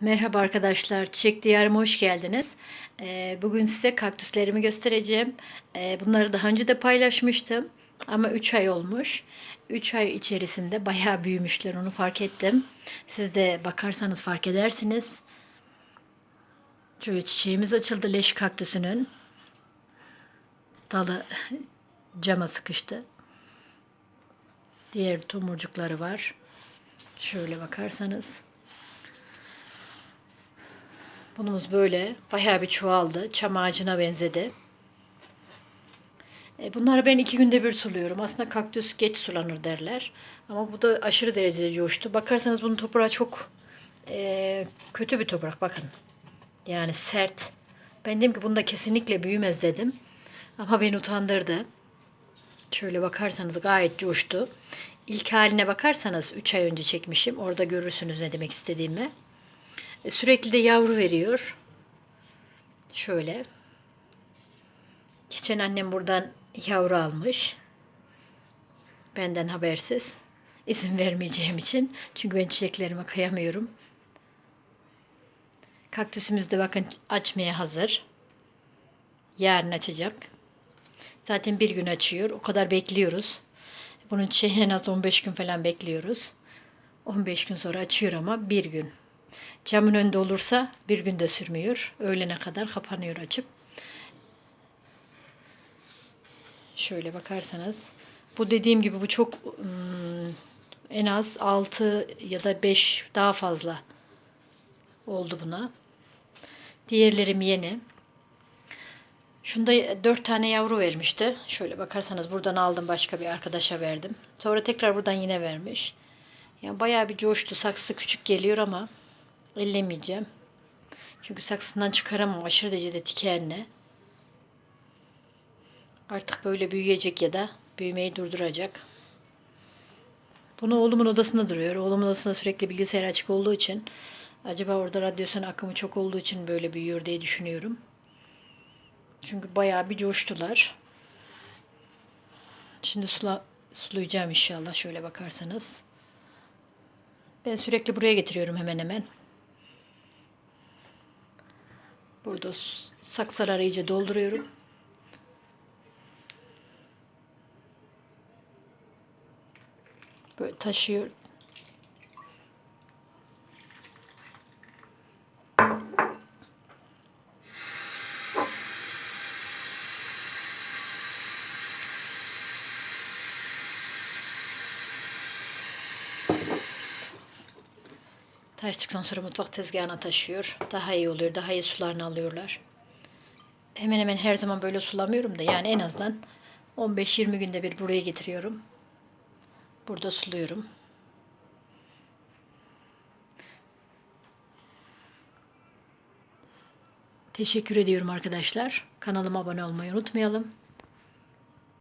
Merhaba arkadaşlar, Çiçek Diyarıma hoş geldiniz. Ee, bugün size kaktüslerimi göstereceğim. Ee, bunları daha önce de paylaşmıştım ama 3 ay olmuş. 3 ay içerisinde bayağı büyümüşler, onu fark ettim. Siz de bakarsanız fark edersiniz. Şöyle çiçeğimiz açıldı leş kaktüsünün. Dalı cama sıkıştı. Diğer tomurcukları var. Şöyle bakarsanız. Bunumuz böyle bayağı bir çoğaldı. Çam ağacına benzedi. E, bunları ben iki günde bir suluyorum. Aslında kaktüs geç sulanır derler. Ama bu da aşırı derecede coştu. Bakarsanız bunun toprağı çok e, kötü bir toprak. Bakın. Yani sert. Ben dedim ki bunda kesinlikle büyümez dedim. Ama beni utandırdı. Şöyle bakarsanız gayet coştu. İlk haline bakarsanız 3 ay önce çekmişim. Orada görürsünüz ne demek istediğimi. E, sürekli de yavru veriyor. Şöyle. Geçen annem buradan yavru almış. Benden habersiz. İzin vermeyeceğim için. Çünkü ben çiçeklerime kıyamıyorum. Kaktüsümüz de bakın açmaya hazır. Yarın açacak. Zaten bir gün açıyor. O kadar bekliyoruz. Bunun çiçeğini en az 15 gün falan bekliyoruz. 15 gün sonra açıyor ama bir gün. Camın önünde olursa bir günde sürmüyor. Öğlene kadar kapanıyor açıp. Şöyle bakarsanız. Bu dediğim gibi bu çok en az 6 ya da 5 daha fazla oldu buna. Diğerlerim yeni. Şunda 4 tane yavru vermişti. Şöyle bakarsanız buradan aldım başka bir arkadaşa verdim. Sonra tekrar buradan yine vermiş. Yani bayağı bir coştu. Saksı küçük geliyor ama ellemeyeceğim. Çünkü saksından çıkaramam. Aşırı derecede dikenli. Artık böyle büyüyecek ya da büyümeyi durduracak. Bunu oğlumun odasında duruyor. Oğlumun odasında sürekli bilgisayar açık olduğu için acaba orada radyasyon akımı çok olduğu için böyle büyüyor diye düşünüyorum. Çünkü bayağı bir coştular. Şimdi sula, sulayacağım inşallah şöyle bakarsanız. Ben sürekli buraya getiriyorum hemen hemen. Burada saksıları iyice dolduruyorum. Böyle taşıyor. Taştıktan sonra mutfak tezgahına taşıyor. Daha iyi oluyor. Daha iyi sularını alıyorlar. Hemen hemen her zaman böyle sulamıyorum da yani en azından 15-20 günde bir buraya getiriyorum. Burada suluyorum. Teşekkür ediyorum arkadaşlar. Kanalıma abone olmayı unutmayalım.